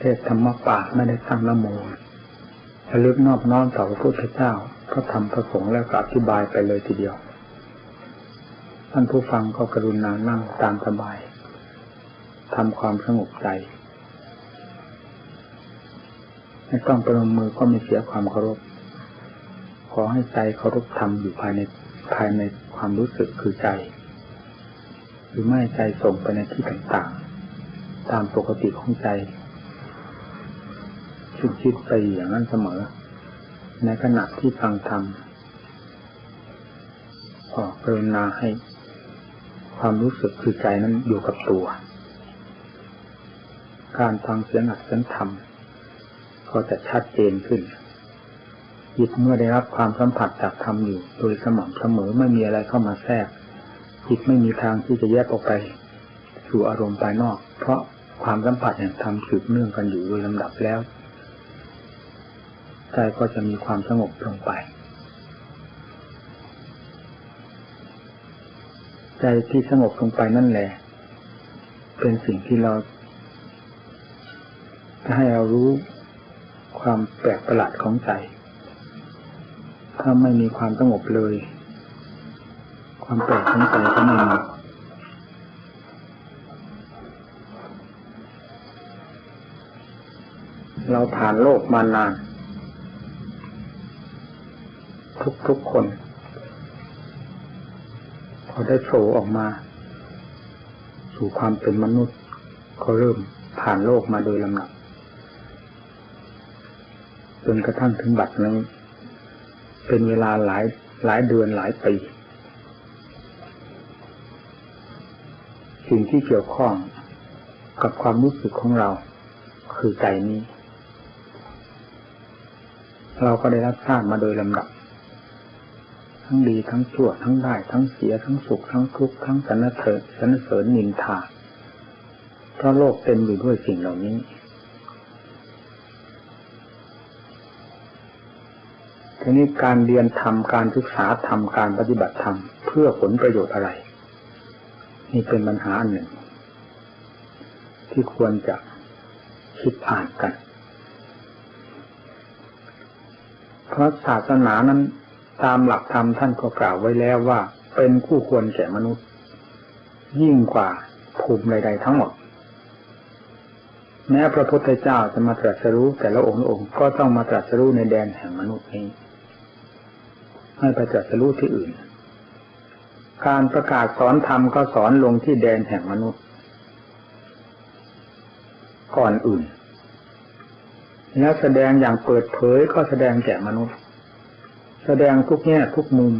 เทศธรรมป่าไม่ได้ตั้งละโมระลึกนอบน้อมต่อพระพุทธเจ้าพระธรรมพระสงฆ์แล้วก็อธิบายไปเลยทีเดียว ท่านผู้ฟังก็กรุณานั่งตามสบายทำความสงบใจไม่ต้องประนมมือก็ไม่เสียความเคารพ ขอให้ใจเคารพธรรมอยู่ภายในภายในความรู้สึกคือใจ หรือไม่ใจส่งไปในที่ต่างๆ ตามปกติของใจ คิดคิดไปอย่างนั้นเสมอ ในขณะที่ฟังธรรมขอกรุณาให้ความรู้สึกคือใจนั้นอยู่กับตัว การฟังเสียงอัดเสียงธรรม ก็จะชัดเจนขึ้นจิตเมื่อได้รับความสัมผัสจากธรรมอยู่โดยสม่ำเสมอไม่มีอะไรเข้ามาแทรกจิตไม่มีทางที่จะแยกออกไป สู่อารมณ์ภายนอก เพราะความสัมผัสแห่งธรรมสืบเนื่องกันอยู่โดยลำดับแล้ว ใจก็จะมีความสงบลงไป ใจที่สงบลงไปนั่นแหละ เป็นสิ่งที่เราจะให้เรารู้ความแปลกประหลาดของใจ ถ้าไม่มีความสงบเลย ความแปลกของใจก็ไม่มีเราผ่านโลกมานาน ทุกๆคน พอได้โผล่ออกมา สู่ความเป็นมนุษย์ ก็เริ่มผ่านโลกมาโดยลำดับจนกระทั่งถึงบัดนี้เป็นเวลาหลายหลายเดือนหลายปีสิ่งที่เกี่ยวข้องกับความรู้สึกของเรา คือใจนี้ เราก็ได้รับทราบมาโดยลำดับ ทั้งดีทั้งชั่วทั้งได้ทั้งเสียทั้งสุขทั้งทุกข์ทั้งสรรเสริญสรรเสริญนินทาเพราะโลกเต็มอยู่ด้วยสิ่งเหล่านี้ ทีนี้การเรียนธรรมการศึกษาธรรมการปฏิบัติธรรมเพื่อผลประโยชน์อะไร นี่เป็นปัญหาหนึ่ง ที่ควรจะคิดอ่านกัน เพราะศาสนานั้น ตามหลักธรรมท่านก็กล่าวไว้แล้วว่า เป็นคู่ควรแก่มนุษย์ ยิ่งกว่าภูมิใดๆทั้งหมด แม้พระพุทธเจ้าจะมาตรัสรู้แต่ละองค์องค์ก็ต้องมาตรัสรู้ในแดนแห่งมนุษย์นี้ไม่ไปตรัสรู้ที่อื่น การประกาศสอนธรรมก็สอนลงที่แดนแห่งมนุษย์ ก่อนอื่น แล้วแสดงอย่างเปิดเผยก็แสดงแก่มนุษย์ แสดงทุกแง่ทุกมุม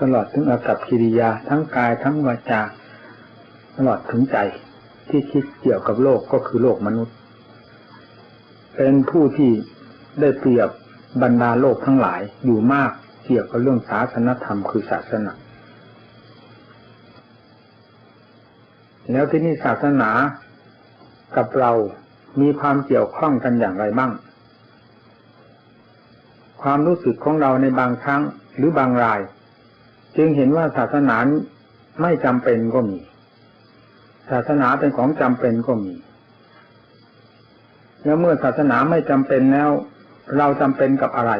ตลอดถึงอากับกิริยาทั้งกายทั้งวาจาตลอดถึงใจที่คิดเกี่ยวกับโลกก็คือโลกมนุษย์ เป็นผู้ที่ได้เปรียบบรรดาโลกทั้งหลายอยู่มากเกี่ยวกับเรื่องศาสนธรรมคือศาสนา แล้วที่นี่ศาสนากับเรามีความเกี่ยวข้องกันอย่างไรบ้าง ความรู้สึกของเราในบางครั้งหรือบางราย จึงเห็นว่าศาสนาไม่จำเป็นก็มี ศาสนาเป็นของจำเป็นก็มี แล้วเมื่อศาสนาไม่จำเป็นแล้ว เราจำเป็นกับอะไร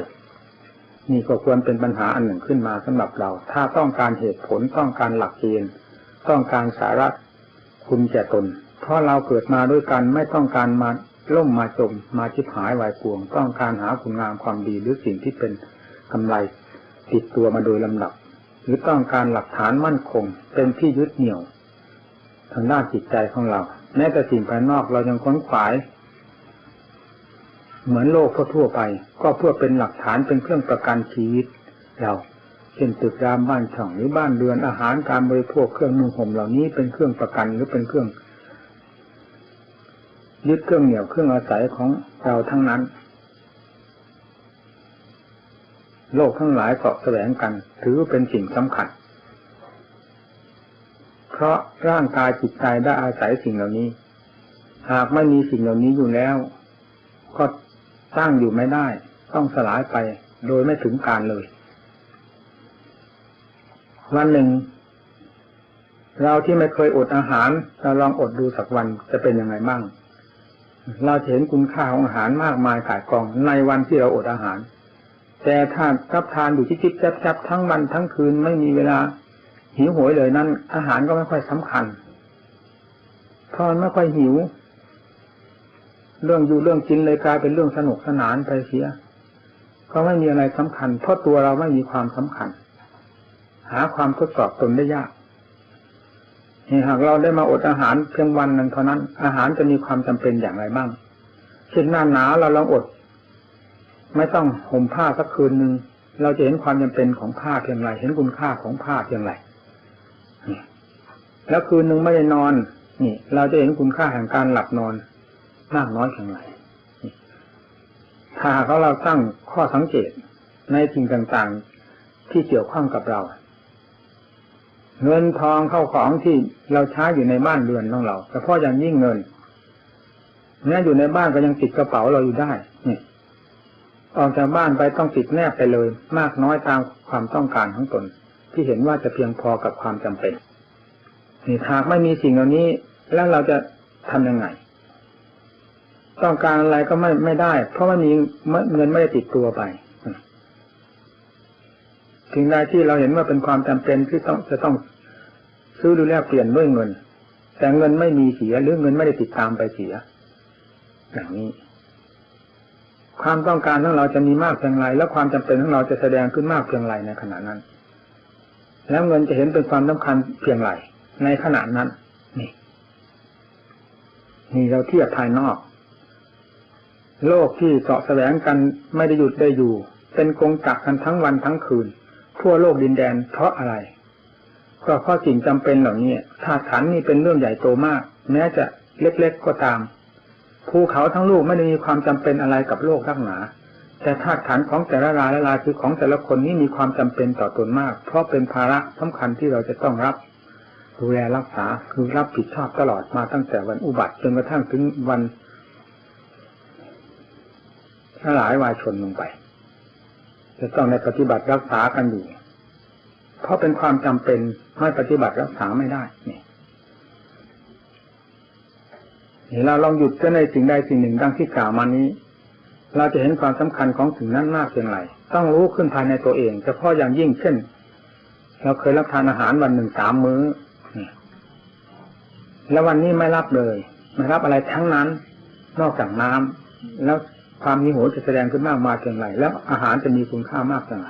นี่ก็ควรเป็นปัญหาอันหนึ่งขึ้นมาสำหรับเรา ถ้าต้องการเหตุผลต้องการหลักเกณฑ์ต้องการสาระคุณแก่ตน เพราะเราเกิดมาด้วยกันไม่ต้องการมา ล่มมาจมมาชิบหายวายกวง ต้องการหาคุณงามความดีหรือสิ่งที่เป็นกำไร ติดตัวมาโดยลำดับ หรือต้องการหลักฐานมั่นคง เป็นที่ยึดเหนี่ยว ทางด้านจิตใจของเรา แม้แต่สิ่งภายนอกเรายังค้นขวาย เหมือนโลกทั่วไป ก็เพื่อเป็นหลักฐานเป็นเครื่องประกันชีวิต เราเช่นตึกรามบ้านช่องหรือบ้านเรือนอาหารการบริโภคเครื่องนุ่งห่มเหล่านี้เป็นเครื่องประกันหรือเป็นเครื่อง ยึดเครื่องเหนี่ยวเครื่องอาศัยของเราทั้งนั้น โลกทั้งหลายเกาะแสวงกัน ถือเป็นสิ่งสำคัญ เพราะร่างกายจิตใจได้อาศัยสิ่งเหล่านี้ หากไม่มีสิ่งเหล่านี้อยู่แล้ว ก็ตั้งอยู่ไม่ได้ ต้องสลายไปโดยไม่ถึงการเลย วันหนึ่ง เราที่ไม่เคยอดอาหารเราลองอดดูสักวันจะเป็นยังไงบ้าง เราเห็นคุณค่าของอาหารมากมายขายกองในวันที่เราอดอาหาร แต่ถ้ารับทานอยู่ที่จิ๊บจับทั้งวันทั้งคืนไม่มีเวลาหิวโหยเลยนั้น อาหารก็ไม่ค่อยสำคัญเพราะมันไม่ค่อยหิว เรื่องอยู่เรื่องกินเลยกลายเป็นเรื่องสนุกสนานไปเสียก็ไม่มีอะไรสำคัญ เพราะตัวเราไม่มีความสำคัญ หาความทดสอบตนได้ยาก หากเราได้มาอดอาหารเพียงวันหนึ่งเท่านั้น อาหารจะมีความจำเป็นอย่างไรบ้างเช่นหน้าหนาวเราลองอด ไม่ต้องห่มผ้าสักคืนหนึ่งเราจะเห็นความจำเป็นของผ้าเพียงไร เห็นคุณค่าของผ้าเพียงไรแล้วคืนหนึ่งไม่ได้นอน นี่ เราจะเห็นคุณค่าแห่งการหลับนอนมากน้อยเพียงไรถ้าเขาเราตั้งข้อสังเกตในสิ่งต่างๆ ที่เกี่ยวข้องกับเรา เงินทองเข้าของที่เราใช้อยู่ในบ้านเรือนของเราแต่พาะอย่างยิ่งเงินแม้อยู่ในบ้านก็ยังติดกระเป๋าเราอยู่ได้นี่ออกจากบ้านไปต้องติดแนบไปเลย มากน้อยตามความต้องการของตน ที่เห็นว่าจะเพียงพอกับความจำเป็นนี่หากไม่มีสิ่งเหล่านี้ แล้วเราจะทํำยังไง ต้องการอะไรก็ไม่ไม่ได้ เพราะว่ามีเงินไม่ได้ติดตัวไป สิ่งใดที่เราเห็นว่าเป็นความจำเป็นที่ต้องจะต้องซื้อหรือแลกเปลี่ยนด้วยเงิน แต่เงินไม่มีเสียหรือเงินไม่ได้ติดตามไปเสีย อย่างนี้ ความต้องการของเราจะมีมากเพียงไรแล้วความจำเป็นของเราจะแสดงขึ้นมากเพียงไรในขณะนั้น แล้วเงินจะเห็นเป็นความสำคัญเพียงไรในขณะนั้น นี่ นี่เราเทียบภายนอก โลกที่เสาะแสวงกันไม่ได้หยุดได้อยู่ เป็นกงจักกันทั้งวันทั้งคืน ทั่วโลกดินแดนเพราะอะไร ก็เพราะสิ่งจำเป็นเหล่านี้ธาตุขันนี่เป็นเรื่องใหญ่โตมาก แม้จะเล็กๆก็ตาม ภูเขาทั้งลูกไม่ได้มีความจำเป็นอะไรกับโลกทั้งหนา แต่ธาตุขันของแต่ละรายละลายคือของแต่ละคนนี้มีความจำเป็นต่อตนมาก เพราะเป็นภาระสำคัญที่เราจะต้องรับดูแลรักษาคือรับผิดชอบตลอดมาตั้งแต่วันอุบัติจนกระทั่งถึงวันสลายวายชนลงไป จะต้องในปฏิบัติรักษากันอยู่เพราะเป็นความจำเป็นไม่ปฏิบัติรักษาไม่ได้นี่เราลองหยุดก็ในสิ่งใดสิ่งหนึ่งดังที่กล่าวมานี้ เราจะเห็นความสำคัญของสิ่งนั้นมากเพียงไรต้องรู้ขึ้นภายในตัวเองเฉพาะอย่างยิ่งเช่นเราเคยรับทานอาหารวันหนึ่งสามมื้อแล้ววันนี้ไม่รับเลย ไม่รับอะไรทั้งนั้น นอกจากน้ำแล้ว ความมีโหจะแสดงขึ้นมากมาเพียงไรแล้วอาหารจะมีคุณค่ามากเพียงไร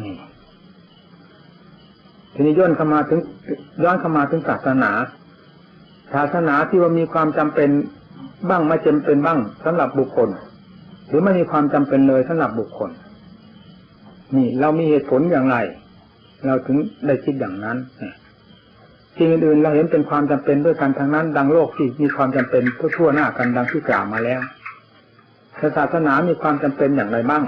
นี่ทีนี้ย้อนเข้ามาถึงย้อนเข้ามาถึงศาสนา ศาสนาที่ว่ามีความจำเป็นบ้างไม่จำเป็นบ้างสำหรับบุคคล หรือไม่มีความจำเป็นเลยสำหรับบุคคล นี่ เรามีเหตุผลอย่างไร เราถึงได้คิดอย่างนั้นสิ่งอื่นๆเราเห็นเป็นความจำเป็นด้วยกันทางนั้น ดังโลกที่มีความจำเป็นทั่วหน้ากันดังที่กล่าวมาแล้ว ศาสนามีความจำเป็นอย่างไรบ้าง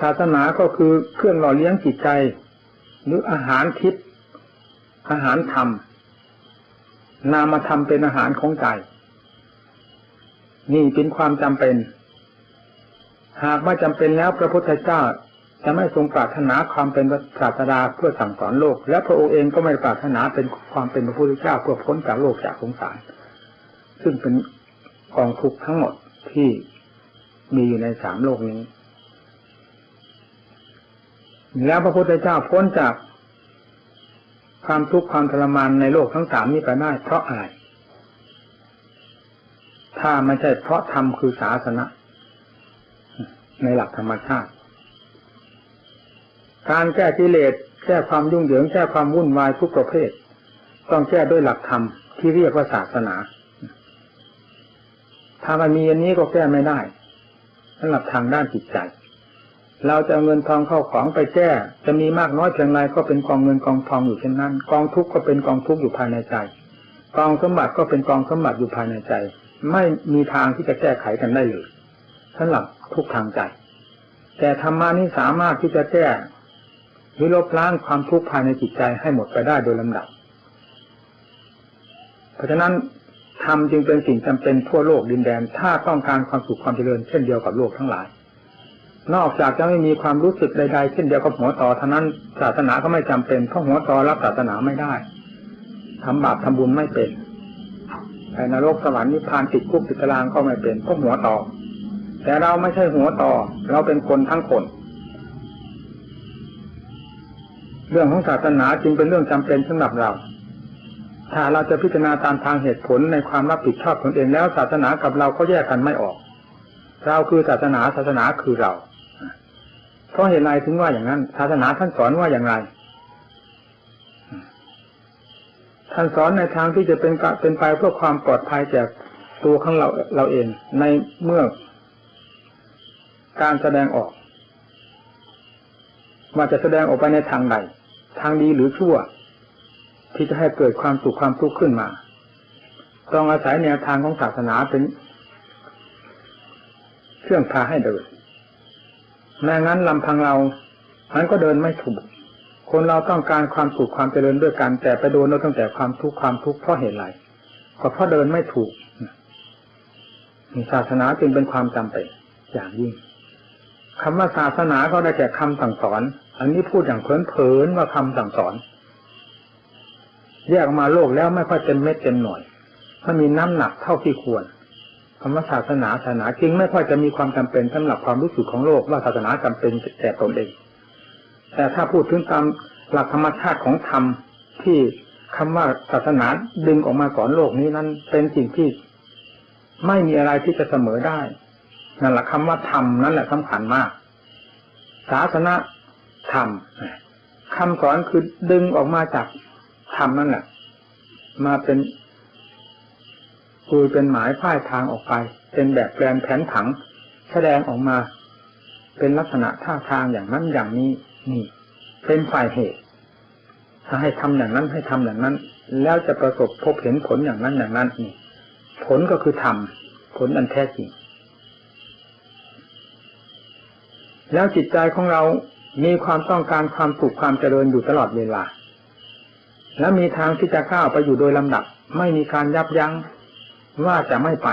ศาสนาก็คือเครื่องหล่อเลี้ยงจิตใจ หรืออาหารทิพย์อาหารธรรม นามธรรมเป็นอาหารของใจ นี่เป็นความจำเป็น หากไม่จำเป็นแล้วพระพุทธเจ้า จะไม่ทรงปรารถนาความเป็นศาสดาเพื่อสั่งสอนโลก และพระองค์เองก็ไม่ปรารถนาเป็นความเป็นพระพุทธเจ้าเพื่อพ้นจากโลกจากสงสาร ซึ่งเป็นกองทุกข์ทั้งหมดที่มีอยู่ในสามโลกนี้ แล้วพระพุทธเจ้าพ้นจากความทุกข์ความทรมานในโลกทั้งสามนี้ไปได้เพราะอะไร ถ้าไม่ใช่เพราะธรรมคือศาสนาในหลักธรรมชาติ การแก้กิเลสแก้ความยุ่งเหยิงแก้ความวุ่นวายทุกประเภท ต้องแก้ด้วยหลักธรรมที่เรียกว่าศาสนาถ้ามันมีอันนี้ก็แก้ไม่ได้สำหรับทางด้านจิตใจ เราจะเงินทองเข้าของไปแก้ จะมีมากน้อยเพียงไรก็เป็นกองเงินกองทองอยู่เช่นนั้น กองทุกข์ก็เป็นกองทุกข์อยู่ภายในใจ กองสมบัติก็เป็นกองสมบัติอยู่ภายในใจ ไม่มีทางที่จะแก้ไขกันได้เลยสำหรับทุกทางใจ แต่ธรรมานี้สามารถที่จะแก้ หรือลบล้างความทุกข์ภายในจิตใจให้หมดไปได้โดยลำดับ เพราะฉะนั้นธรรมจึงเป็นสิ่งจำเป็นทั่วโลกดินแดน ถ้าต้องการความสุขความเจริญเช่นเดียวกับโลกทั้งหลาย นอกจากจะไม่มีความรู้สึกใดๆเช่นเดียวกับหัวต่อเท่านั้นศาสนาก็ไม่จำเป็นเพราะหัวต่อรับศาสนาไม่ได้ทำบาปทำบุญไม่เป็นไปนรกสวรรค์นิพพานติดคุกติดตารางก็ไม่เป็นเพราะหัวต่อ แต่เราไม่ใช่หัวต่อ เราเป็นคนทั้งคน เรื่องของศาสนาจึงเป็นเรื่องจำเป็นสำหรับเรา ถ้าเราจะพิจารณาตามทางเหตุผลในความรับผิดชอบตนเองแล้วศาสนากับเราก็แยกกันไม่ออก เราคือศาสนาศาสนาคือเราเพราะเหตุไรถึงว่าอย่างนั้น ศาสนาท่านสอนว่าอย่างไร ท่านสอนในทางที่จะเป็นเป็นไปเพื่อความปลอดภัยแก่ตัวของเราเราเองในเมื่อการแสดงออกว่าจะแสดงออกไปในทางใด ทางดีหรือชั่ว ที่จะให้เกิดความสุขความทุกข์ขึ้นมา ต้องอาศัยแนวทางของศาสนาเป็นเครื่องพาให้เดินแม้งั้นลำพังเรามันก็เดินไม่ถูก คนเราต้องการความสุขความเจริญด้วยกัน แต่ไปโดนเราตั้งแต่ความทุกข์ความทุกข์เพราะเหตุไรก็เพราะเดินไม่ถูกศาสนาจึงเป็นความจำเป็นอย่างยิ่งคำว่าศาสนาก็ได้แก่คำสั่งสอน อันนี้พูดอย่างเพลินๆว่าคำสั่งสอน แยกออกมาโลกแล้วไม่ค่อยเต็มเม็ดเต็มหน่วยมันมีน้ำหนักเท่าที่ควรคำว่าศาสนาศาสนาจริงไม่ค่อยจะมีความจำเป็นสำหรับความรู้สึกของโลกว่าศาสนาจำเป็นแต่ตนเอง แต่ถ้าพูดถึงตามหลักธรรมชาติของธรรมที่คำว่าศาสนาดึงออกมาก่อนโลกนี้นั้นเป็นสิ่งที่ไม่มีอะไรที่จะเสมอได้นั่นแหละคำว่าธรรมนั่นแหละสำคัญมาก ศาสนา ธรรมคำสอนคือดึงออกมาจากธรรมนั่นแหละมาเป็นคุยเป็นหมายป้ายทางออกไป เป็นแบบแปลนแผนผัง แสดงออกมา เป็นลักษณะท่าทางอย่างนั้นอย่างนี้นี่ เป็นฝ่ายเหตุ ถ้าให้ทำอย่างนั้นให้ทำอย่างนั้น แล้วจะประสบพบเห็นผลอย่างนั้นอย่างนั้นนี่ ผลก็คือทำผลอันแท้จริงแล้วจิตใจของเรา มีความต้องการความสุขความเจริญอยู่ตลอดเวลา และมีทางที่จะก้าวไปอยู่โดยลำดับ ไม่มีการยับยั้งว่าจะไม่ไป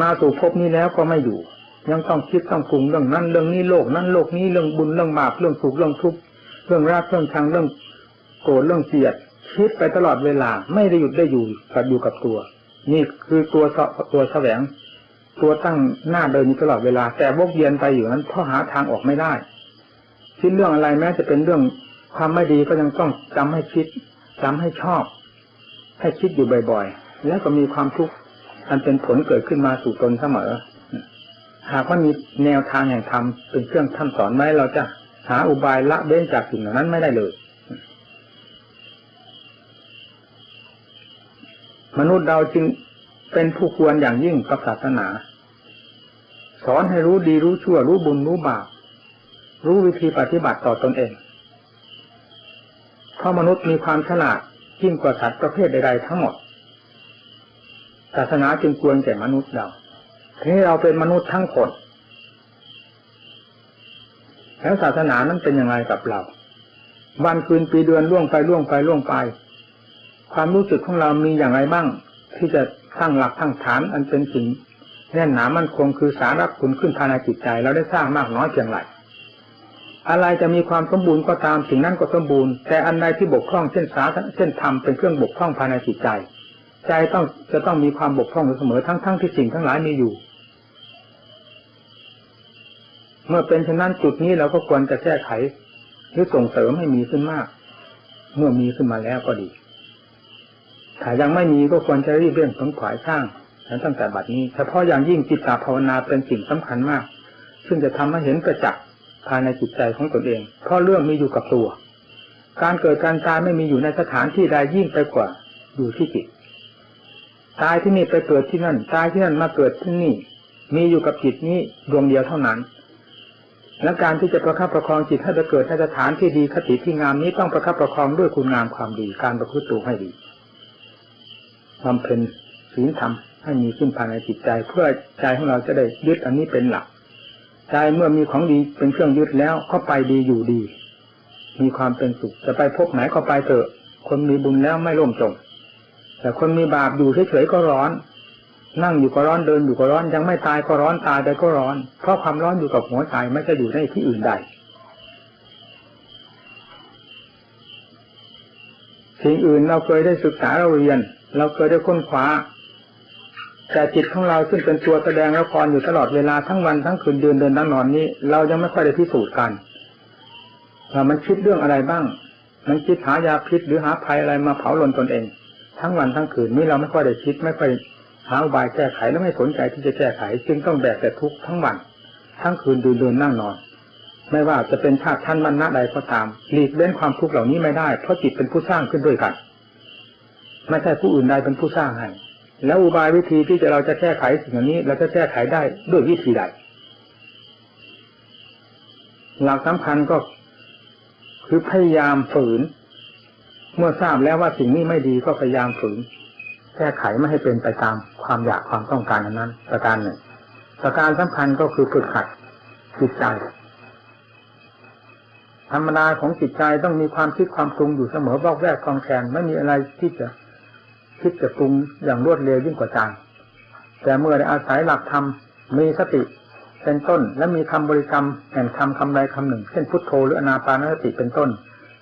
มาสู่ภพนี้แล้วก็ไม่อยู่ ยังต้องคิดต้องปรุงเรื่องนั้นเรื่องนี้โลกนั้นโลกนี้เรื่องบุญเรื่องบาปเรื่องสุขเรื่องทุกข์เรื่องรักเรื่องชังเรื่องโกรธเรื่องเกลียดคิดไปตลอดเวลาไม่ได้หยุดได้อยู่กับอยู่กับตัว นี่คือตัวเสาะตัวแสวง ตัวตั้งหน้าเดินอยู่ตลอดเวลา แต่วกเวียนไปอยู่นั้นเพราะหาทางออกไม่ได้ คิดเรื่องอะไรแม้จะเป็นเรื่องความไม่ดีก็ยังต้องจำให้คิดจำให้ชอบ ให้คิดอยู่บ่อยๆ แล้วก็มีความทุกข์อันเป็นผลเกิดขึ้นมาสู่ตนเสมอ หากว่ามีแนวทางแห่งธรรมเป็นเครื่องท่านสอนไหมเราจะหาอุบายละเบ้นจากสิ่งเหล่านั้นไม่ได้เลย มนุษย์เราจึงเป็นผู้ควรอย่างยิ่งกับศาสนา สอนให้รู้ดีรู้ชั่วรู้บุญรู้บาป รู้วิธีปฏิบัติต่อตอนเอง เพราะมนุษย์มีความฉลาดยิ่งกว่าสัตว์ประเภทใดๆทั้งหมด ศาสนาจึงควรแก่มนุษย์เราทีนี้เราเป็นมนุษย์ทั้งคน แล้วศาสนานั้นเป็นยังไงกับเรา วันคืนปีเดือนล่วงไปล่วงไปล่วงไป ความรู้สึกของเรามีอย่างไรบ้าง ที่จะตั้างหลักตั้งฐานอันเป็นสิ่งแน่นหนามั่นคงคือสาระคุณขึ้นภายในจิตใจ เราได้สร้างมากน้อยเพียงไร อะไรจะมีความสมบูรณ์ก็ตามสิ่งนั้นก็สมบูรณ์ แต่อันใดที่บกพร่องเช่นสาเช่นธรรมเป็นเครื่องบกพร่องภายในจิตใจ ใจต้องจะต้องมีความบกพร่องอยู่เสมอทั้งๆทที่สิ่งทั้งหลายมีอยู่ เมื่อเป็นเช่นนั้นจุดนี้เราก็ควรจะแก้ไข หรือส่งเสริมให้มีขึ้นมาก เมื่อมีขึ้นมาแล้วก็ดีถ้ายังไม่มีก็ควรจะรีบเร่งสงขวายสร้างนั่นตั้งแต่บัดนี้เฉพาะอย่างยิ่งจิตตาภาวนาเป็นสิ่งสำคัญมาก ซึ่งจะทำให้เห็นประจักษ์ ภายในจิตใจของตนเอง เพราะเรื่องมีอยู่กับตัว การเกิดการตายไม่มีอยู่ในสถานที่ใดยิ่งไปกว่าอยู่ที่จิต ตายที่นี่ไปเกิดที่นั่น ตายที่นั่นมาเกิดที่นี่ มีอยู่กับจิตนี้ดวงเดียวเท่านั้น และการที่จะประคับประคองจิตให้ไปเกิดในสถานที่ดีคติที่งามนี้ต้องประคับประคองด้วยคุณงามความดี การประพฤติตัวให้ดีบำเพ็ญศีลธรรมให้มีขึ้นภายในจิตใจเพื่อใจของเราจะได้ยึดอันนี้เป็นหลัก ใจเมื่อมีของดีเป็นเครื่องยึดแล้วก็ไปดีอยู่ดี มีความเป็นสุขจะไปพบไหนก็ไปเถอะ คนมีบุญแล้วไม่ร่มจมแต่คนมีบาปอยู่เฉยๆก็ร้อน นั่งอยู่ก็ร้อนเดินอยู่ก็ร้อนยังไม่ตายก็ร้อนตายไปก็ร้อน เพราะความร้อนอยู่กับหัวใจไม่จะอยู่ในที่อื่นใดสิ่งอื่นเราเคยได้ศึกษาเราเรียน เราเคยได้ค้นคว้า แต่จิตของเราซึ่งเป็นตัวแสดงละครอยู่ตลอดเวลาทั้งวันทั้งคืนเดินเดินนั่งนอนนี้ เรายังไม่ค่อยได้พิสูจน์กันว่ามันคิดเรื่องอะไรบ้าง มันคิดหายาพิษหรือหาภัยอะไรมาเผาลนตนเอง ทั้งวันทั้งคืนนี้เราไม่ค่อยได้คิด ไม่ค่อยหาบายแก้ไขและไม่สนใจที่จะแก้ไข จึงต้องแบกแต่ทุกข์ทั้งวัน ทั้งคืนเดินเดินนั่งนอน ไม่ว่าจะเป็นชาติท่านมันนะใดก็ตามหลีกเล่นความทุกข์เหล่านี้ไม่ได้เพราะจิตเป็นผู้สร้างขึ้นด้วยกันไม่ใช่ผู้อื่นใดเป็นผู้สร้างให้ แล้วอุบายวิธีที่จะเราจะแก้ไขสิ่งนี้ เราจะแก้ไขได้ด้วยวิธีใดหลักสำคัญก็คือพยายามฝืน เมื่อทราบแล้วว่าสิ่งนี้ไม่ดีก็พยายามฝืน แก้ไขไม่ให้เป็นไปตามความอยากความต้องการนั้น ประการหนึ่งประการสำคัญก็คือฝึกหัดจิตใจธรรมดาของจิตใจต้องมีความคิดความปรุงอยู่เสมอบอกแวกคลองแคลนไม่มีอะไรที่จะ คิดจะปรุงอย่างรวดเร็วยิ่งกว่าจางแต่เมื่อได้อาศัยหลักธรรมมีสติเป็นต้น และมีคำบริกรรมแห่งคำคำใดคำหนึ่ง เช่นพุทโธหรืออนาปานสติเป็นต้น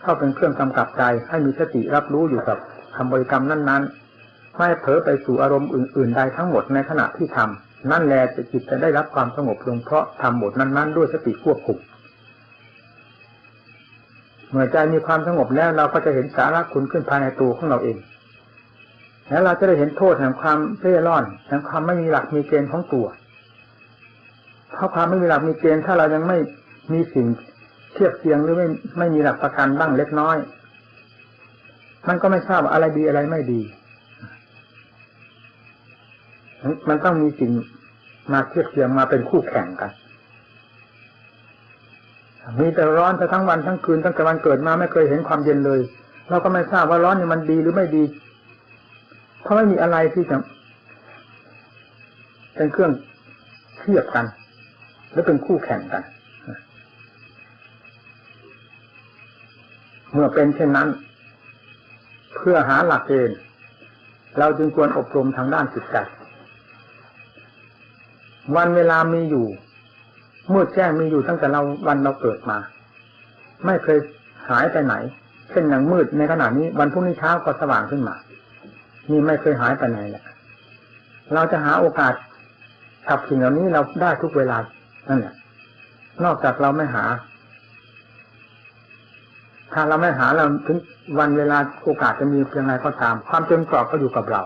เข้าเป็นเครื่องกำกับใจให้มีสติรับรู้อยู่กับคำบริกรรมนั้นๆ ไม่เผลอไปสู่อารมณ์อื่นๆใดทั้งหมดในขณะที่ทำนั่นแหละจะจิตจะได้รับความสงบลงเพราะทำบทนั้น ๆ ด้วยสติควบคุมเมื่อใจมีความสงบแล้วเราก็จะเห็นสาระคุณขึ้นภายในตัวของเราเอง แล้วเราจะได้เห็นโทษแห่งความเร่ร่อนแห่งความไม่มีหลักมีเกณฑ์ของตัว เพราะความไม่มีหลักมีเกณฑ์ถ้าเรายังไม่มีสิ่งเทียบเทียงหรือไม่ไม่มีหลักประกันบ้างเล็กน้อยมันก็ไม่ทราบอะไรดีอะไรไม่ดี มันต้องมีสิ่งมาเทียบเทียงมาเป็นคู่แข่งกัน มีแต่ร้อนทั้งวันทั้งคืนตั้งแต่วันเกิดมาไม่เคยเห็นความเย็นเลย เราก็ไม่ทราบว่าร้อนนี่มันดีหรือไม่ดี เพราะไม่มีอะไรที่จะเป็นเครื่องเทียบกันหรือเป็นคู่แข่งกัน เมื่อเป็นเช่นนั้น เพื่อหาหลักเกณฑ์เราจึงควรอบรมทางด้านจิตใจวันเวลามีอยู่มืดแจ้งมีอยู่ตั้งแต่เราวันเราเกิดมา ไม่เคยหายไปไหน เช่นอย่างมืดในขณะนี้วันพรุ่งนี้เช้าก็สว่างขึ้นมา นี่ไม่เคยหายไปไหนแหละเราจะหาโอกาสกับสิ่งเหล่านี้เราได้ทุกเวลานั่นแหละนอกจากเราไม่หา ถ้าเราไม่หาเราถึงวันเวลาโอกาสจะมีเพียงไรก็ตาม ความจนกรอบก็อยู่กับเรา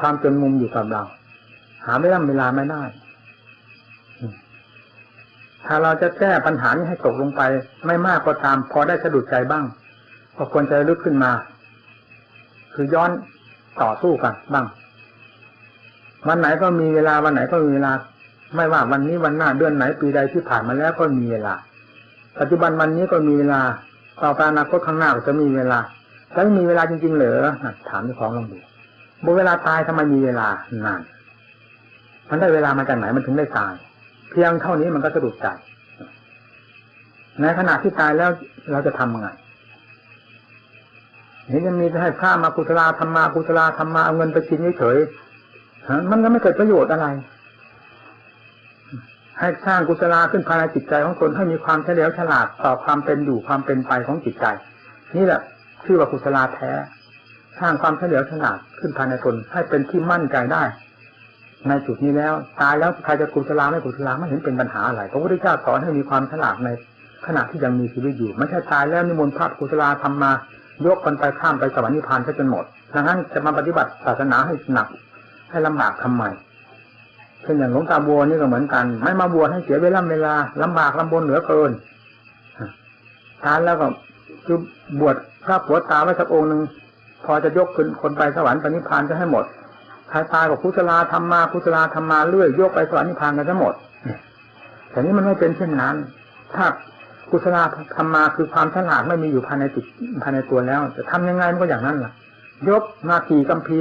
ความจนมุมอยู่กับเรา หาไม่ได้เวลาไม่ได้ ถ้าเราจะแก้ปัญหานี้ให้ตกลงไป ไม่มากก็ตาม พอได้สะดุดใจบ้างก็ควรจะลึกขึ้นมา คือย้อนต่อสู้กันบ้าง วันไหนก็มีเวลาวันไหนก็มีเวลา ไม่ว่าวันนี้วันหน้าเดือนไหนปีใดที่ผ่านมาแล้วก็มีเวลา ปัจจุบันวันนี้ก็มีเวลาต่อไปอนาคตข้างหน้าก็จะมีเวลาแล้วมีเวลาจริงๆเหรอถามเจ้าของลองดูบเวลาตายทำไมมีเวลานานมันได้เวลามาจากไหนมันถึงได้ตาย เพียงเท่านี้มันก็สะดุดใจในขณะที่ตายแล้วเราจะทำยังไง เห็นจะมีให้ข้ามากุศลาธรรมากุศลาธรรมาเอาเงินไปกินเฉยๆมันก็ไม่เกิดประโยชน์อะไร ให้สร้างกุศลาขึ้นภายในจิตใจของตนให้มีความเฉลียวฉลาดต่อความเป็นอยู่ความเป็นไปของจิตใจ นี่แหละชื่อว่ากุศลาแท้ สร้างความเฉลียวฉลาดขึ้นภายในตนให้เป็นที่มั่นใจได้ ในจุดนี้แล้ว ตายแล้วใครจะกุศลาไม่กุศลาไม่เห็นเป็นปัญหาอะไรพระพุทธเจ้าสอนให้มีความฉลาดในขณะที่ยังมีชีวิตอยู่ไม่ใช่ตายแล้วนิมนต์พระกุศลาทำมา ยกกันไปข้ามไปสวรรค์นิพพานซะจนหมดดังนั้นจะมาปฏิบัติศาสนาให้หนัก ให้ลำบากทำไมเช่นอย่างหลวงตาบัวนี่ก็เหมือนกัน ไม่มาบวชให้เสียเวลาเวลาลำบากลำบนเหลือเกินทานแล้วก็คือบวชพระผัวตาไว้สักองค์หนึ่งพอจะยกขึ้นคนไปสวรรค์ปณิพานจะให้หมดใครตายกับกุศลาธรรมมากุศลาธรรมาเรื่อยยกไปสวรรค์นิพพานกันทั้งหมดแต่นี้มันไม่เป็นเช่นนั้น ถ้า กุศลธรรมมาคือความฉลาดไม่มีอยู่ภายในจิตภายในตัวแล้ว จะทำยังไงมันก็อย่างนั้นล่ะ ยกมากี่กัมพี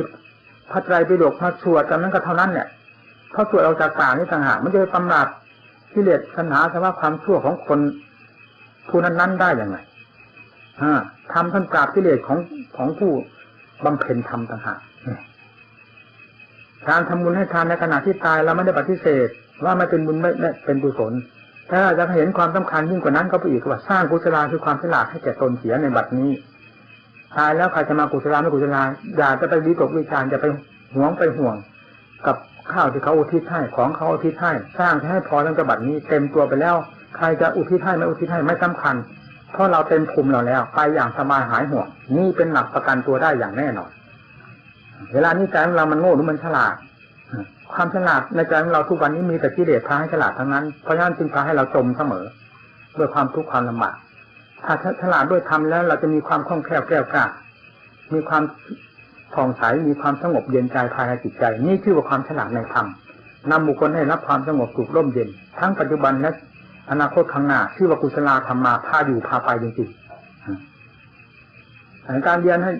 พระไตรปิฎกมาสวดกันนั้นก็เท่านั้นเนี่ยเพราะสวดเอาจากปากนี่ต่างหากมันจะไปตำหนักกิเลสปัญหาสภาพความชั่วของคนผู้นั้นๆได้อย่างไรทำท่านปราบกิเลสของของผู้บำเพ็ญธรรมต่างหากการทำบุญให้ทานในขณะที่ตายเราไม่ได้ปฏิเสธ ว่าไม่เป็นบุญไม่ไม่เป็นกุศล ถ้าจะเห็นความสำคัญยิ่งกว่านั้นก็ไปอีกว่าสร้างกุศลาคือความฉลาดให้แก่ตนเสียในบัดนี้ตายแล้วใครจะมากุศลาไม่กุศลาอย่าจะไปวิตกวิจารจะไปหวงไปห่วง กับข้าวที่เขาอุทิศให้ของเขาอุทิศให้สร้างให้พอตั้งแต่บัดนี้ เต็มตัวไปแล้ว ใครจะอุทิศให้ไม่อุทิศให้ไม่สำคัญ เพราะเราเต็มภูมิเราแล้ว ไปอย่างสบายหายห่วง นี่เป็นหลักประกันตัวได้อย่างแน่นอน เวลานี้ใจของเรามันโง่หรือมันฉลาด ความฉลาดในใจของเราทุกวันนี้มีแต่กิเลสพาให้ฉลาดทั้งนั้น เพราะฉะนั้นจึงพาให้เราจมเสมอด้วยความทุกข์ความลำบากถ้าฉลาดด้วยธรรมแล้ว เราจะมีความคล่องแคล่วแก้วกล้ามีความผ่องใสมีความสงบเย็นใจภายในจิตใจ นี่ชื่อว่าความฉลาดในธรรมนำบุคคลให้รับความสงบสุขร่มเย็น ทั้งปัจจุบันและอนาคตข้างหน้าชื่อว่ากุศลธรรมมาพาอยู่พาไปจริงๆการเรียนให้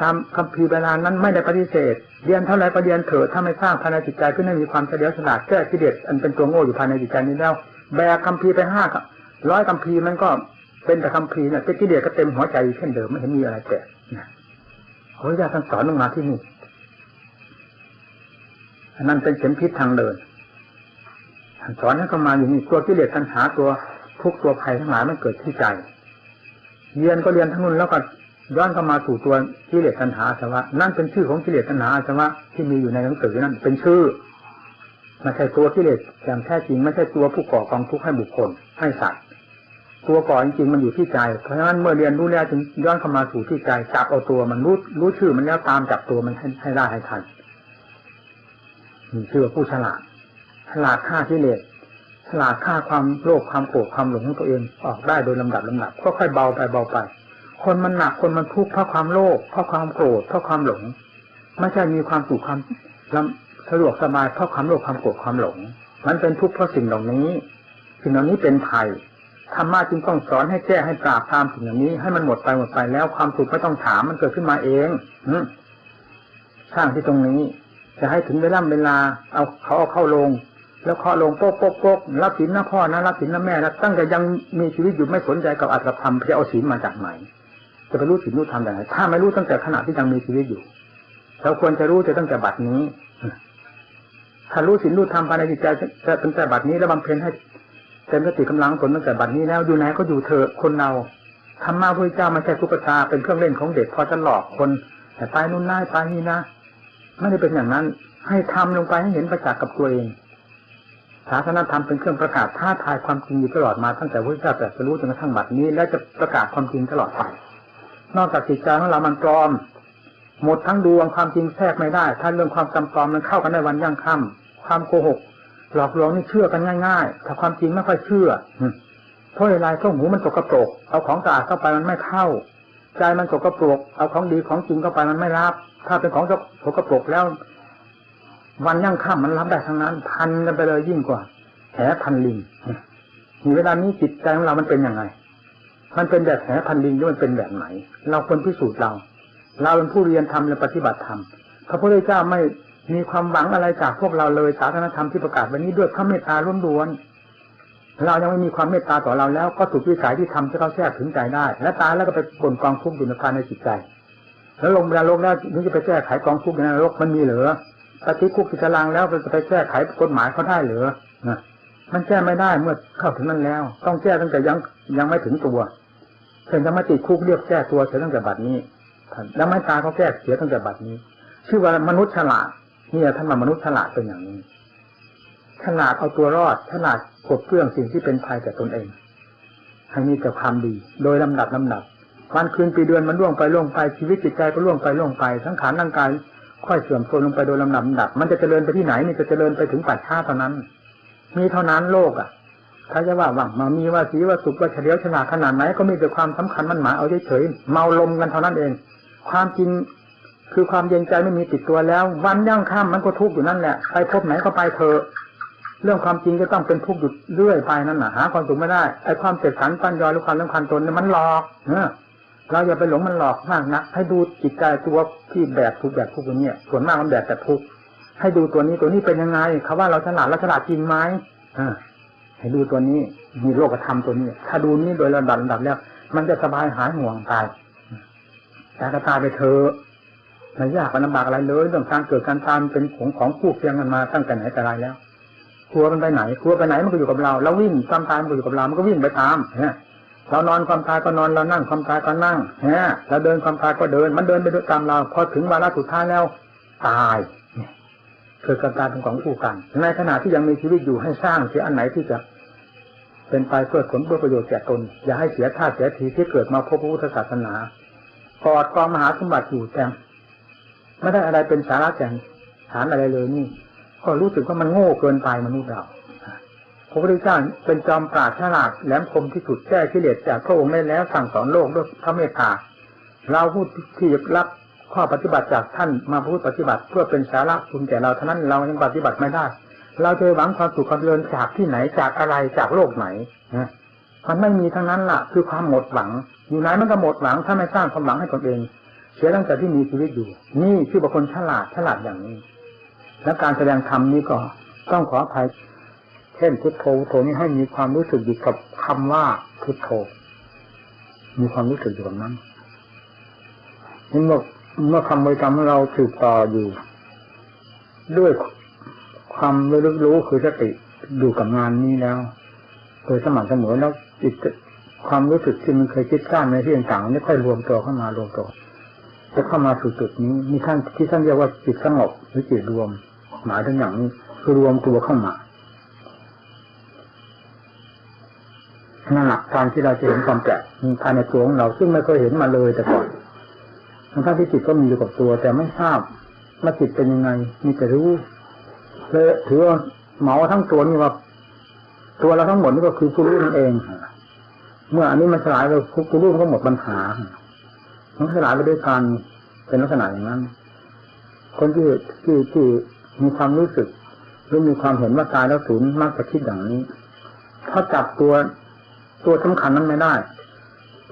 ตามคำพีเวลานั้นไม่ได้ปฏิเสธ เรียนเท่าไรก็เรียนเถิดถ้าไม่สร้างภายในจิตใจขึ้นให้มีความเฉลียวฉลาดแก้กิเลสอันเป็นตัวโง่อยู่ภายในจิตใจนี้แล้วแบกคำพีไปห้าร้อยคำพีมันก็เป็นแต่คำพีเนี่ยกิเลสก็เต็มหัวใจเช่นเดิมไม่เห็นมีอะไรแปลกนะขออนุญาตท่านสอนลงมาที่นี่อันนั้นเป็นเข็มพิษทางเดินท่านสอนให้เข้ามาอยู่นี่ตัวกิเลสตัณหาตัวทุกตัวภัยทั้งหลายมันเกิดที่ใจ เรียนก็เรียนทั้งนู้นแล้วก็ ย้อนเข้ามาสู่ตัวกิเลสตัณหาสวะนั่นเป็นชื่อของกิเลสตัณหาสวะที่มีอยู่ในหนังสือนั่นเป็นชื่อไม่ใช่ตัวกิเลสอย่างแท้จริงไม่ใช่ตัวผู้ก่อกองทุกข์ให้บุคคลให้สัตว์ตัวก่อจริงๆมันอยู่ที่ใจ เพราะฉะนั้นเมื่อเรียนรู้แล้วจึงย้อนเข้ามาสู่ที่ใจจับเอาตัวมันรู้รู้ชื่อมันแล้วตามจับตัวมันให้ได้ให้ทันนี่ชื่อผู้ฉลาดฉลาดฆ่ากิเลสฉลาดฆ่าความโลภความโกรธความหลงของตัวเองออกได้โดยลำดับลำดับค่อยๆเบาไปเบาไป คนมันหนักคนมันทุกข์เพราะความโลภเพราะความโกรธเพราะความหลง ไม่ใช่มีความสุขความสะดวกสบายเพราะความโลภความโกรธความหลง มันเป็นทุกข์เพราะสิ่งเหล่านี้ สิ่งเหล่านี้เป็นภัยธรรมะจึงต้องสอนให้แก้ให้ปราบตามสิ่งเหล่านี้ ให้มันหมดไปหมดไปแล้วความสุขไม่ต้องถามมันเกิดขึ้นมาเองอืสร้างที่ตรงนี้ จะให้ถึงเวลาเวลา เอาเขาเอาเข้าลง แล้วเคาะลงโป๊กโป๊กโป๊กรับศีลนะพ่อนะรับศีลนะแม่นะตั้งแต่ยังมีชีวิตอยู่ไม่สนใจกับอัตธรรมจะเอาศีลมาจากไหน จะไปรู้ศีลรู้ธรรมอย่างไรถ้าไม่รู้ตั้งแต่ขณะที่ยังมีชีวิตอยู่เราควรจะรู้จะตั้งแต่บัดนี้ถ้ารู้ศีลรู้ธรรมภายในจิตใจจะตั้งแต่บัดนี้แล้วบำเพ็ญให้เต็มสติกำลังผลตั้งแต่บัดนี้แล้วอยู่ไหนก็อยู่เถอะคนเราธรรมะพระเจ้าม่ใช่ตุ๊กตาเป็นเครื่องเล่นของเด็กพอจะหลอกคนแต่ไปนู่นน่าไปนี่นะไม่ได้เป็นอย่างนั้น ให้ทำลงไปให้เห็นประจักษ์กับตัวเองศาสนาธรรมเป็นเครื่องประกาศท้าทายความจริงอยู่ตลอดมาตั้งแต่พระเจ้าแต่จะรู้จนกระทั่งบัดนี้ และจะประกาศความจริงตลอดไป นอกจากจิตใจของเรามันปลอม หมดทั้งดวงความจริงแทรกไม่ได้ ถ้าเรื่องความจำปลอมมันเข้ากันในวันยั่งค่ำความโกหก หลอกลวงนี่เชื่อกันง่ายๆถ้าความจริงไม่ค่อยเชื่อเพราะอะไรเพราะหูมันสกปรกเอาของสะอาดเข้าไปมันไม่เข้า ใจมันสกปรกเอาของดีของจริงเข้าไปมันไม่รับ ถ้าเป็นของสกปรกแล้ว วันยั่งค่ำมันรับได้ทั้งนั้น พันกันไปเลยยิ่งกว่าแหพันลิงมีเวลานี้จิตใจของเรามันเป็นยังไง มันเป็นแบบแหพันลิงหรือมันเป็นแบบไหน เราควรพิสูจน์เรา เราเป็นผู้เรียนธรรมและปฏิบัติธรรมพระพุทธเจ้าไม่มีความหวังอะไรจากพวกเราเลยศาสนธรรมที่ประกาศวันนี้ด้วยพระเมตตาล้วนๆเรายังไม่มีความเมตตาต่อเราแล้วก็ถูกวิสัยที่ทำจะเข้าแทรกถึงใจได้ และตายแล้วก็ไปบ่นกองทุกข์อยู่ในภายในจิตใจ แล้วลงดาโลกแล้วถึงจะไปแก้ไขกองทุกข์ในนรกมันมีเหรือปฏิคุกกิจลางแล้วจะไปแก้ไขกฎหมายเขาได้หรือนะมันแก้ไม่ได้เมื่อเข้าถึงนั้นแล้ว ต้องแก้ตั้งแต่ยังยังไม่ถึงตัว เช่นจะมาติดคุกเรียกแก้ตัวเสียตั้งแต่บัดนี้แล้วไม่ตาเขาแก้เสียตั้งแต่บัดนี้ ชื่อว่ามนุษย์ฉลาดนี่ท่านว่ามนุษย์ฉลาดเป็นอย่างนี้ฉลาดเอาตัวรอดฉลาดกดเครื่องสิ่งที่เป็นภัยแก่ตนเองให้มีแต่ความดี โดยลำดับลำดับวันคืนปีเดือนมันล่วงไปล่วงไปชีวิตจิตใจก็ล่วงไปล่วงไปทั้งขานร่างกายค่อยเสื่อมโทรมลงไปโดยลำดับลำดับ มันจะเจริญไปที่ไหนนี่จะเจริญไปถึงปัจฉาเท่านั้น มีเท่านั้นโลกอะ ถ้าจะว่าวังมามีว่าสีว่าสุขว่าเฉลียวฉลาดขนาดไหนก็มีแต่ความสำคัญมันหมายเอาเฉยๆเมาลมกันเท่านั้นเอง ความจริงคือความเย็นใจไม่มีติดตัวแล้ว วันย่างค่ำมันก็ทุกข์อยู่นั่นแหละไปพบไหนก็ไปเถอะเรื่องความจริงก็ต้องเป็นทุกข์อยู่เรื่อยไปนั่นแหละหาความสุขไม่ได้ไอ้ความเสร็จสันปัญญาหรือความสำคัญตนเนี่ยมันหลอกเเราอย่าไปหลงมันหลอกมากนะให้ดูจิตใจตัวที่แบบทุกแบบทุกอย่างเนี้ยส่วนมากมันแบบแต่ทุกให้ดูตัวนี้ตัวนี้เป็นยังไงเขาว่าเราฉลาดเราฉลาดจริงไหมอ่า ให้ดูตัวนี้มีโลกธรรมตัวนี้ ถ้าดูนี้โดยระดับระดับแล้ว มันจะสบายหายห่วงตายแต่ก็ตายไปเถอะไม่ยากไม่ลำบากอะไรเลยเรื่องการเกิดการตายมันเป็นของของคู่เคียงกันมาตั้งแต่ไหนแต่ไรแล้วกลัวมันไปไหนกลัวไปไหนมันก็อยู่กับเราเราวิ่งความตายมันก็อยู่กับเรา มันก็วิ่งไปตามเนี่ยเรานอนความตายก็นอนเรานั่งความตายก็นั่งเนี่ยเราเดินความตายก็เดิน มันเดินไปด้วยตามเราพอถึงวาระสุดท้ายแล้ว ตายเนี่ยเกิดการตายเป็นของคู่กัน ในขณะที่ยังมีชีวิตอยู่ให้สร้างเสียอันไหนที่จะ เป็นไปเพื่อผลเพื่อประโยชน์แก่ตน อย่าให้เสียท่าเสียทีที่เกิดมาพบพระพุทธศาสนากอดกองมหาสมบัติอยู่แต่ไม่ได้อะไรเป็นสาระแก่นฐานอะไรเลยนี่ ก็รู้สึกว่ามันโง่เกินไปมนุษย์เราพระพุทธเจ้าเป็นจอมปราดฉลาดแหลมคมที่สุดแก้กิเลสจากพระองค์ได้แล้วสั่งสอนโลกด้วยพระเมตตาเราผู้ที่รับข้อปฏิบัติจากท่านมาพูดปฏิบัติ เพื่อเป็นสาระคุณแก่เราเท่านั้นเรายังปฏิบัติไม่ได้ เราจะหวังความสุขความเจริญจากที่ไหนจากอะไรจากโลกไหนนะมันไม่มีทั้งนั้นล่ะ คือความหมดหวัง อยู่ไหนมันก็หมดหวังถ้าไม่สร้างความหวังให้ตนเอง เสียตั้งแต่ที่มีชีวิตอยู่ นี่คือบุคคลฉลาดฉลาดอย่างนี้ และการแสดงธรรมนี้ก็ต้องขออภัยเช่นพุทโธพุทโธนี้ให้มีความรู้สึกอยู่กับคำว่าพุทโธมีความรู้สึกอยู่กับนั้นนี่เมื่อเมื่อคำบริกรรมเราสืบต่ออยู่ ด้วย ความระลึกรู้คือสติอยู่กับงานนี้แล้วโดยสม่ำเสมอแล้วจิตความรู้สึกที่มันเคยคิดสร้างในที่ต่างๆนี่ค่อยรวมตัวเข้ามารวมตัวจะเข้ามาสู่จุดนี้มีท่านที่ท่านเรียกว่าจิตสงบหรือจิตรวม หมายถึงอย่างนี้คือรวมตัวเข้ามานั่นแหละการที่เราจะเห็นความแปลกภายในตัวของเราซึ่งไม่เคยเห็นมาเลยแต่ก่อนทั้งที่จิตก็มีอยู่กับตัว แต่ไม่ทราบว่าจิตเป็นยังไงมีแต่รู้ เลยถือว่าเหมาทั้งตัวนี่ว่าตัวเราทั้งหมดนี่ก็คือผู้รู้นั่นเอง เมื่ออันนี้มันสลายไปผู้รู้มันก็หมดปัญหามันสลายไปด้วยการเป็นลักษณะอย่างนั้น คนที่ที่ที่มีความรู้สึกหรือมีความเห็นว่าตายแล้วสูญมากจะคิดอย่างนี้ถ้าจับตัวตัวสำคัญนั้นไม่ได้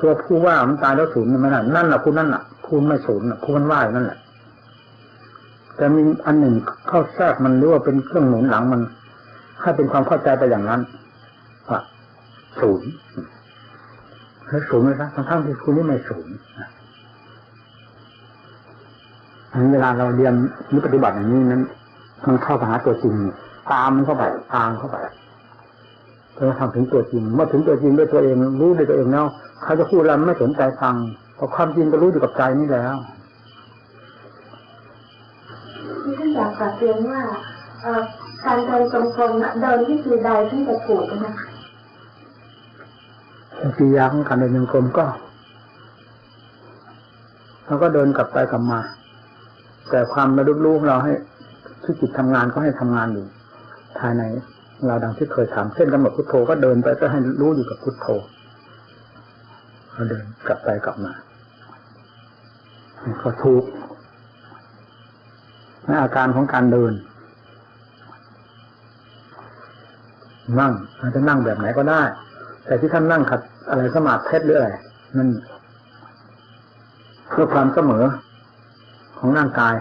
ตัวผู้ว่ามันตายแล้วสูญไม่ได้นั่นแหละผู้นั่นแหละผู้ไม่สูญผู้มันว่านั่นแหละ แต่มีอันหนึ่งเข้าแทรกมันหรือว่าเป็นเครื่องหนุนหลังมันให้เป็นความเข้าใจไปอย่างนั้นว่าศูนย์แล้วศูนย์ไหมครับทั้งที่คุณนี่ไม่ศูนย์อันเวลาเราเรียนนิปฏิบัติอย่างนี้นั้นมันเข้าไปหาตัวจริงตามมันเข้าไปตามเข้าไปเพื่อทำถึงตัวจริงเมื่อถึงตัวจริงด้วยตัวเองรู้ด้วยตัวเองแล้วเขาจะพูดอะไรไม่สนใจฟังเพราะความจริงก็รู้อยู่กับใจนี่แล้ว กับเรียนว่าการเดินตรงๆเดินที่คือใดที่จะถูกนะคะกิริยาของการเดินยังกรมก็เราก็เดินกลับไปกลับมา แต่ความระลึกรู้ของเราให้ที่จิตทำงานก็ให้ทำงานอยู่ภายในเราดังที่เคยถามเช่นกำหนดพุทโธก็เดินไปก็ให้รู้อยู่กับพุทโธเราเดินกลับไปกลับมาก็ถูก ในอาการของการเดิน นั่งอาจจะนั่งแบบไหนก็ได้ แต่ที่ท่านนั่งขัดอะไรสมาธิเพชรหรืออะไรนั่นเพื่อความเสมอของร่างกาย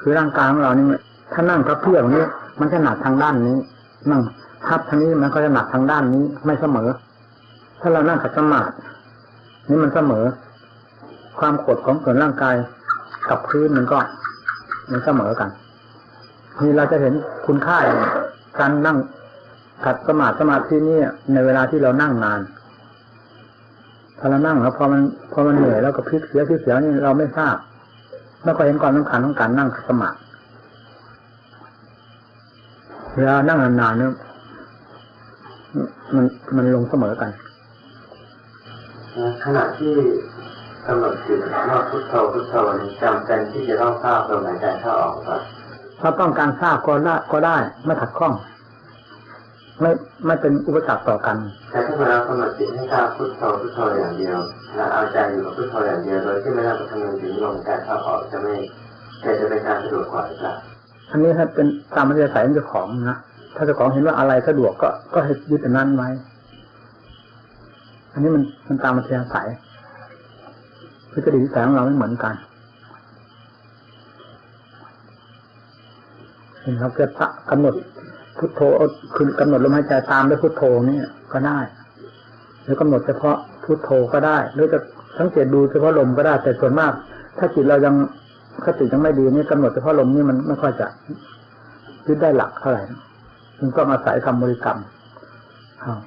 คือร่างกายของเรานี่ถ้านั่งพับเพียบอย่างนี้ มันจะหนักทางด้านนี้ นั่งพับทางนี้มันก็จะหนักทางด้านนี้ไม่เสมอ ถ้าเรานั่งขัดสมาธินี่มันเสมอ ความกดของส่วนร่างกายกับพื้นมันก็ มันเสมอกันนี่เราจะเห็นคุณค่าการนั่งขัดสมาธิสมาธินี่ในเวลาที่เรานั่งนานพอเรานั่งแล้วพอมันพอมันเหนื่อยแล้วก็พลิกเสียพลิกเสียนี่เราไม่ทราบแล้วก็เห็นความสำคัญของการนั่งขัดสมาธิเวลานั่งนานๆเนี่ยมันมันลงเสมอกันขณะที่ กำหนดจิตว่าพุทโธพุทโธนี้จำเป็นที่จะต้องทราบลมหายใจเข้าออกครับถ้าต้องการทราบก็ได้ก็ได้ ไม่ขัดข้อง ไม่ไม่เป็นอุปสรรคต่อกัน แต่ถ้าเรากำหนดจิตให้ทราบพุทโธพุทโธอย่างเดียวและเอาใจอยู่กับพุทโธอย่างเดียวโดยที่ไม่ต้องไปคำนึงถึงลมหายใจเข้าออกจะไม่จะจะเป็นการสะดวกกว่าหรือเปล่าอันนี้ถ้าเป็นตามมัธยสัยของเจ้าของนะถ้าเจ้าของเห็นว่าอะไรสะดวกก็ก็ให้ยึดอันนั้นไว้ อันนี้มันมันตามมัธยสัย พฤติกรรมนิสัยของเราไม่เหมือนกันเห็นเราจะกำหนดพุทโธคือกำหนดลมหายใจตามด้วยพุทโธนี่ก็ได้ หรือกำหนดเฉพาะพุทโธก็ได้ หรือจะสังเกตดูเฉพาะลมก็ได้ แต่ส่วนมาก ถ้าจิตเรายังสติยังไม่ดีนี่กำหนดเฉพาะลมนี่มันไม่ค่อยจะยึดได้หลักเท่าไหร่จึงต้องอาศัยคำบริกรรมอ้าว